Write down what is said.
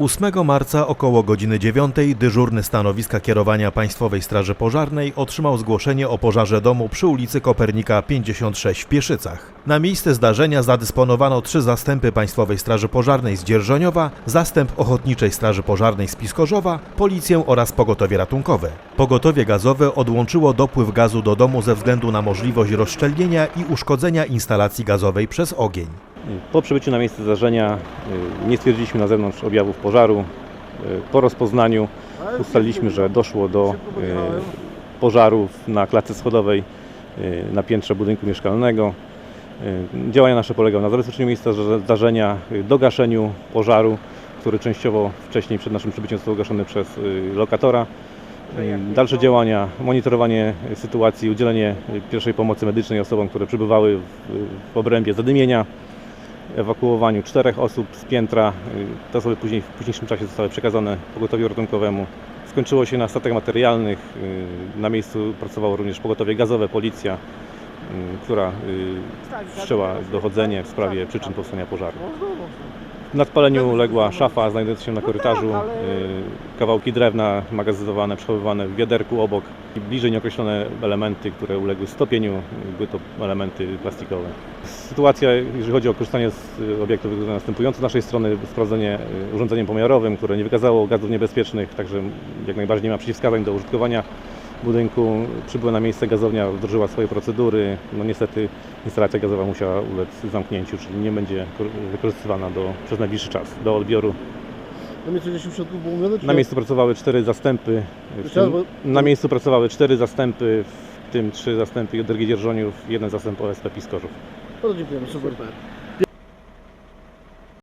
8 marca około godziny 9 dyżurny stanowiska kierowania Państwowej Straży Pożarnej otrzymał zgłoszenie o pożarze domu przy ulicy Kopernika 56 w Pieszycach. Na miejsce zdarzenia zadysponowano trzy zastępy Państwowej Straży Pożarnej z Dzierżoniowa, zastęp Ochotniczej Straży Pożarnej z Piskorzowa, policję oraz pogotowie ratunkowe. Pogotowie gazowe odłączyło dopływ gazu do domu ze względu na możliwość rozszczelnienia i uszkodzenia instalacji gazowej przez ogień. Po przybyciu na miejsce zdarzenia y, nie stwierdziliśmy na zewnątrz objawów pożaru. Y, Po rozpoznaniu ustaliliśmy, że doszło do y, pożaru na klatce schodowej na piętrze budynku mieszkalnego. Działania nasze polegały na zabezpieczeniu miejsca zdarze- zdarzenia, dogaszeniu pożaru, który częściowo wcześniej przed naszym przybyciem został gaszony przez lokatora. Dalsze działania, monitorowanie sytuacji, udzielenie pierwszej pomocy medycznej osobom, które przybywały w obrębie zadymienia, ewakuowaniu czterech osób z piętra. Y, Te osoby później, w późniejszym czasie zostały przekazane pogotowiu ratunkowemu. Skończyło się na statek materialnych. Y, Na miejscu pracowało również pogotowie gazowe, policja, która y, wszczęła dochodzenie w sprawie przyczyn powstania pożaru. Nadpaleniu uległa szafa znajdująca się na korytarzu, y, kawałki drewna magazynowane, przechowywane w wiaderku obok i bliżej nieokreślone elementy, które uległy stopieniu, y, były to elementy plastikowe. Sytuacja, jeżeli chodzi o korzystanie z y, obiektu, wygląda następująco. Z naszej strony sprawdzenie y, urządzeniem pomiarowym, które nie wykazało gazów niebezpiecznych, także jak najbardziej nie ma przeciwwskazań do użytkowania budynku. Przybyła na miejsce gazownia, wdrożyła swoje procedury. No niestety instalacja gazowa musiała ulec zamknięciu, czyli nie będzie kor- wykorzystywana do, przez najbliższy czas do odbioru. Na miejscu gdzieś w środku było czy Na miejscu pracowały cztery zastępy. Tym, na miejscu pracowały cztery zastępy, w tym trzy zastępy JDG Dzierżoniów, jeden zastęp OSP Piskorzów. Bardzo dziękujemy, super.